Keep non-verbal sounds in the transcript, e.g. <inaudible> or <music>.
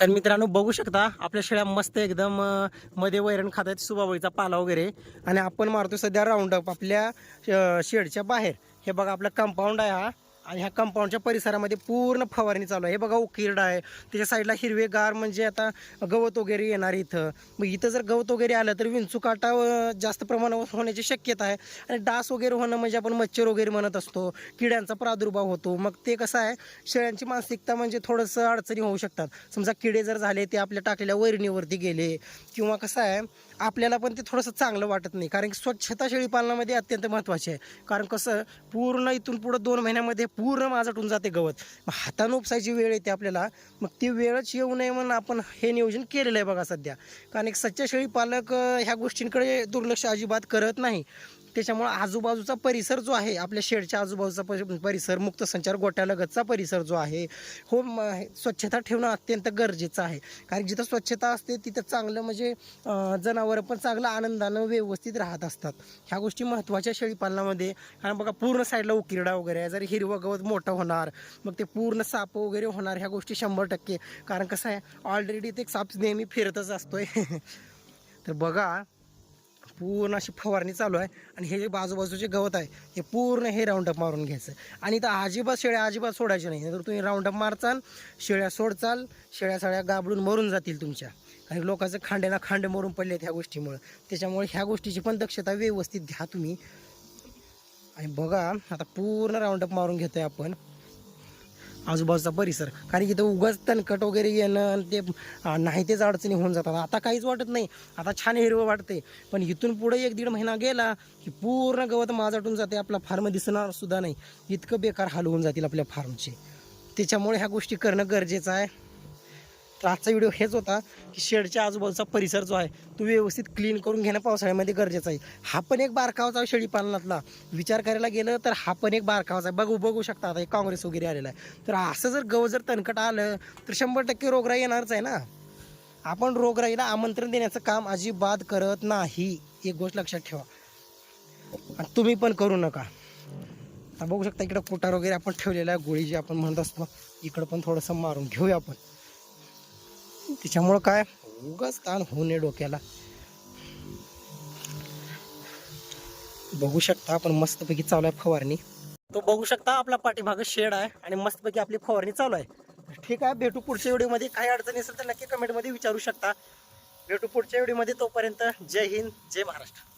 तर मित्रांनो बघू शकता आपल्या शेळ्या मस्त एकदम मध्ये वैरण खात आहेत सुबावळीचा पाला वगैरे. आणि आपण मारतो सध्या राऊंड अप आपल्या शेडच्या बाहेर. हे बघा आपला कंपाऊंड आहे हा. आणि ह्या कंपाऊंडच्या परिसरामध्ये पूर्ण फवारणी चालू आहे. हे बघा उकिरडा आहे. त्याच्या साईडला हिरवेगार म्हणजे आता गवत वगैरे येणार इथं. मग इथं जर गवत वगैरे आलं तर विंचूकाटा जास्त प्रमाणावर होण्याची शक्यता आहे. आणि डास वगैरे होणं म्हणजे आपण मच्छर वगैरे म्हणत असतो. किड्यांचा प्रादुर्भाव होतो. मग ते कसं आहे शेळ्यांची मानसिकता म्हणजे थोडंसं अडचणी होऊ शकतात. समजा किडे जर झाले ते आपल्या टाकलेल्या वैरणीवरती गेले. किंवा कसं आहे आपल्याला पण ते थोडंसं चांगलं वाटत नाही. कारण की स्वच्छता शेळी पालनामध्ये अत्यंत महत्त्वाची आहे. कारण कसं पूर्ण इथून पुढं दोन महिन्यामध्ये पूर्ण माझाटून जाते गवत. मग हातानं उपसायची वेळ येते आपल्याला. मग ती वेळच येऊ नये म्हणून आपण हे नियोजन केलेलं आहे बघा सध्या. कारण एक सच्च्या शेळी पालक ह्या गोष्टींकडे दुर्लक्ष अजिबात करत नाही. त्याच्यामुळं आजूबाजूचा परिसर जो आहे आपल्या शेडच्या आजूबाजूचा परिसर मुक्त संचार गोट्यालगतचा परिसर जो आहे हो म- हे स्वच्छता ठेवणं अत्यंत गरजेचं आहे. कारण जिथं स्वच्छता असते तिथं चांगलं म्हणजे जनावरं पण चांगलं आनंदानं व्यवस्थित राहत असतात. ह्या गोष्टी महत्त्वाच्या शेळीपालनामध्ये. कारण बघा पूर्ण साईडला उकिरडा वगैरे आहे. जर हिरवं गवत मोठं होणार मग ते पूर्ण साप वगैरे होणार ह्या गोष्टी शंभर टक्के. कारण कसं आहे ऑलरेडी ते साप नेहमी फिरतच असतोय. <laughs> तर बघा पूर्ण अशी फवारणी चालू आहे आणि हे जे बाजूबाजूचे गवत आहे हे पूर्ण हे राऊंडअप मारून घ्यायचं. आणि तर अजिबात शेळ्या अजिबात सोडायच्या नाही तर तुम्ही राऊंडअप मारचाल शेळ्या सोडचाल शेळ्या सळ्या गाबडून मरून जातील तुमच्या. आणि लोकांचं खांड्याला खांडे मरून पडलेत ह्या गोष्टीमुळं. त्याच्यामुळे ह्या गोष्टीची पण दक्षता व्यवस्थित घ्या तुम्ही. आणि बघा आता पूर्ण राऊंडअप मारून घेतोय आपण. आजूबाजूचा परिसर. कारण की इथं उगाच तणकट वगैरे येणं आणि ते नाही तेच अडचणी होऊन जातात. आता काहीच वाटत नाही. आता छान हिरवं वाटते पण इथून पुढे एक दीड महिना गेला की पूर्ण गवत माजाटून जाते. आपला फार्म दिसणार सुद्धा नाही. इतकं बेकार हाल होऊन जातील आपल्या फार्मचे त्याच्यामुळे ह्या गोष्टी करणं गरजेचं आहे. तर आजचा व्हिडिओ हेच होता की शेडच्या आजूबाजूचा परिसर जो आहे तो व्यवस्थित क्लीन करून घेणं पावसाळ्यामध्ये गरजेचं आहे. हा पण एक बारकावाचा शेळी पालनातला विचार करायला गेलं तर हा पण एक बारकावाचा आहे. बघू बघू शकता आता काँग्रेस वगैरे आलेला आहे. तर असं जर गव जर तणकट आलं तर शंभर टक्के रोगराई येणारच आहे ना? आपण रोगराईला आमंत्रण देण्याचं काम अजिबात करत नाही. एक गोष्ट लक्षात ठेवा. आणि तुम्ही पण करू नका. आता बघू शकता इकडं कुटार वगैरे आपण ठेवलेला आहे गोळी जी आपण म्हणत असतो इकडं पण थोडंसं मारून घेऊया आपण. त्याच्यामुळं काय? उगाच ताण होऊ नये डोक्याला. बघू शकता आपण मस्तपैकी चालू आहे फवारणी. तो बघू शकता आपला पाठीभाग शेड आहे आणि मस्तपैकी आपली फवारणी चालू आहे. ठीक आहे भेटू पुढच्या व्हिडिओमध्ये. काही अडचणी असेल तर नक्की कमेंटमध्ये विचारू शकता. भेटू पुढच्या व्हिडिओमध्ये तोपर्यंत जय हिंद जय महाराष्ट्र.